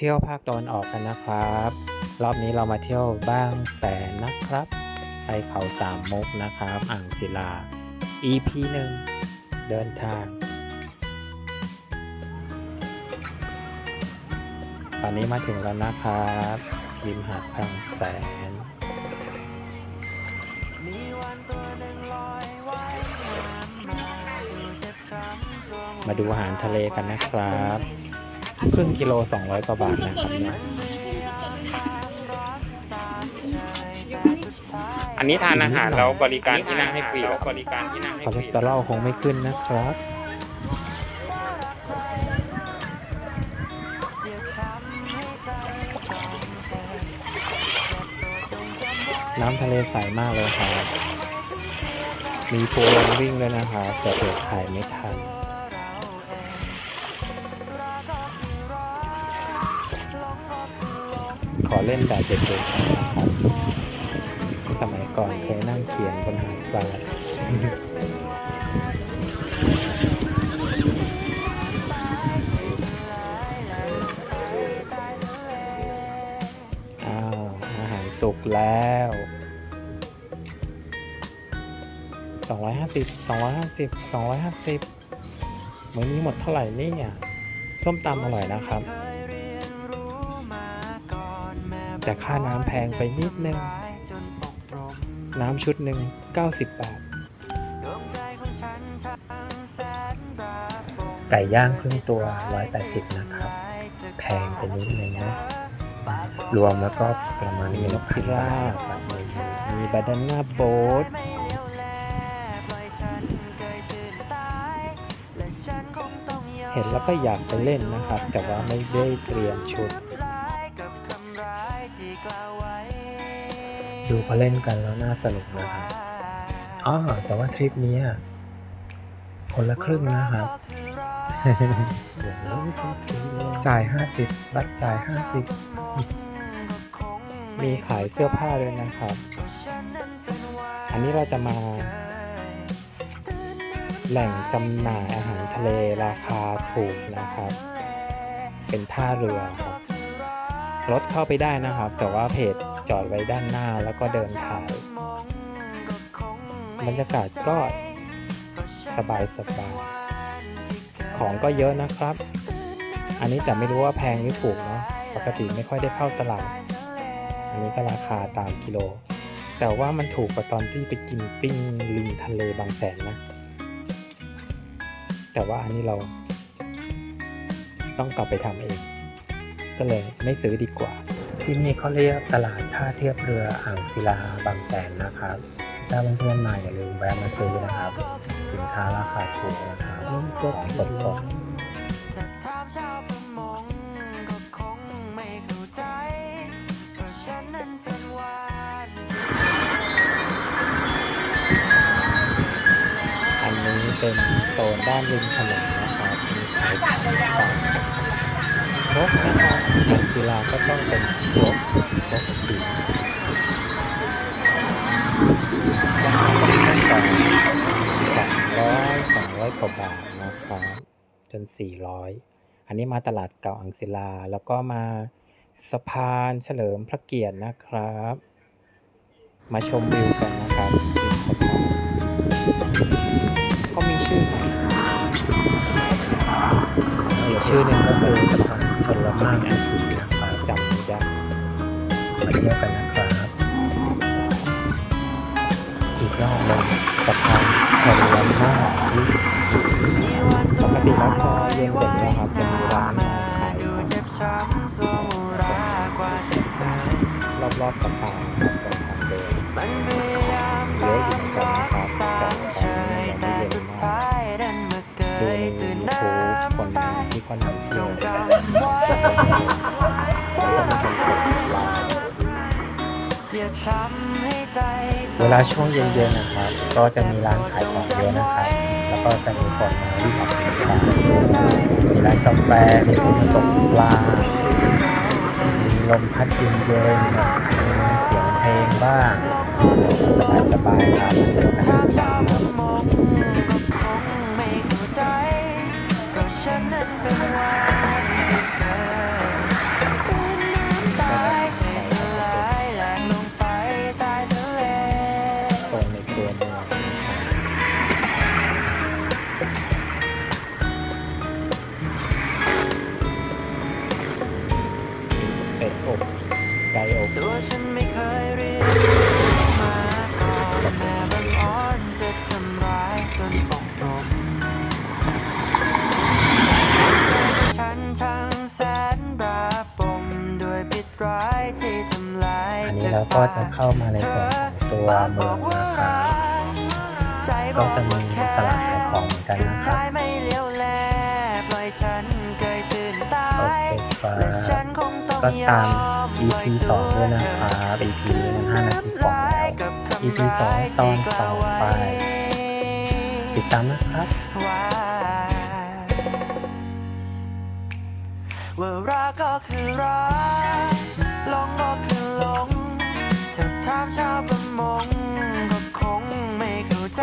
เที่ยวภาคตะวันออกกันนะครับ รอบนี้เรามาเที่ยวบ้างแสนนะครับไปเขาสามมุกนะครับ อ่างศิลา EP หนึ่งเดินทาง ตอนนี้มาถึงแล้วนะครับริมหาดบางแสนมาดูอาหารทะเลกันนะครับ ครึ่งกิโล200กว่าบาทนะครับเนี่ยอันนี้ทานอาหารแล้วบริการที่นั่งให้ฟรีแล้วบริการที่นั่งให้คอเลสเตอรอลคงไม่ขึ้นนะครับน้ำทะเลใสมากเลยครับ มีโพลงวิ่งด้วยนะครับแต่เดถ่ายไม่ทัน ขอเล่นแบบเด็กๆนะครับสมัยก่อนเคยนั่งเขียนบนหาดทรายอ้าวอาหารสุกแล้วสองร้อยห้าสิบสองร้อยห้าสิบสองร้อยห้าสิบมื้อนี้หมดเท่าไหร่เนี่ยส้มตำอร่อยนะครับ แต่ค่าน้ำแพงไปนิดนึง น้ำชุดหนึ่ง90 บาท ไก่ย่างครึ่งตัว 180 นะครับ แพงไปนิดนึงนะ รวมแล้วก็ประมาณมีนกพิราบมีบานาน่าโบ๊ทเห็นแล้วก็อยากไปเล่นนะครับ แต่ว่าไม่ได้เตรียมชุด ดูเขาเล่นกันแล้วน่าสนุกนะครับอ๋อแต่ว่าทริปนี้อะคนละครึ่งนะครับจ่าย50บัตรจ่าย50มีขายเสื้อผ้าด้วยนะครับ อันนี้เราจะมา แหล่งจำหน่ายอาหารทะเลราคาถูกนะครับ เป็นท่าเรือครับ รถเข้าไปได้นะครับ แต่ว่าเพจ จอดไว้ด้านหน้าแล้วก็เดินถ่ายบรรยากาศก็สบายสบายของก็เยอะนะครับ อันนี้แต่ไม่รู้ว่าแพงหรือถูกเนาะปกติไม่ค่อยได้เข้าตลาด อันนี้ก็ราคาตามกิโล แต่ว่ามันถูกกว่าตอนที่ไปกินปิ้งริมทะเลบางแสนนะ แต่ว่าอันนี้เราต้องกลับไปทำเอง ก็เลยไม่ซื้อดีกว่า ที่นี่เขาเรียกตลาดท่าเทียบเรืออ่างศิลาบางแสนนะครับถ้าเพื่อนๆมาอย่าลืมแวะมาซื้อนะครับ สินค้าราคาถูกนะครับของสดสดอันนี้เป็นโซนด้านริมถนนนะครับมีขายของ รถนะครับอ่างศิลาก็ต้องเป็นรถรถสีต้องต่สองร้อยสองร้อยกว่าบาทนะครับจนสี่ร้อยอันนี้มาตลาดเก่าอังศิลา แล้วก็มาสะพานเฉลิมพระเกียรตินะครับ มาชมวิวกันนะครับสะพานก็มีชื่อของอีกชื่อหนึ่งก็คือสะพาน ละมากอังกฤษนะครับจำไม่ได้มาเที่ยวกันนะครับอีกรอบหนึ่งสะพานชนละมากปกติแล้วพอเย็นเสร็จแล้วครับจะมีร้านขายรอบๆสะพานครับตรงทางเดินเยอะอยู่เหมือนกันนะครับแต่ตอนนี้ยังไม่เย็นมาก คนนำเวแล้วก็มีคนกดไลค์เวลาช่วงเย็นๆนะครับ ก็จะมีร้านขายของเยอะนะครับ แล้วก็จะมีคนมาวิ่งออกกำลังกายมีร้านกาแฟมีคนมาตกปลามีลมพัดเย็นๆมีเสียงเพลงบ้างสบายๆครับ แล้วก็จะเข้ามาในส่วนของตัวเมืองนะครับก็จะมีตลาดขายของเหมือนกันนะครับโอเคครับก็ตาม EP สองด้วยนะครับ EP นี้มันห้านาทีกว่าแล้ว EP สองตอนต่อไป ติดตามนะครับว่ารักก็คือรักลงก็คือลง ถามชาวประมงก็คงไม่เข้าใจ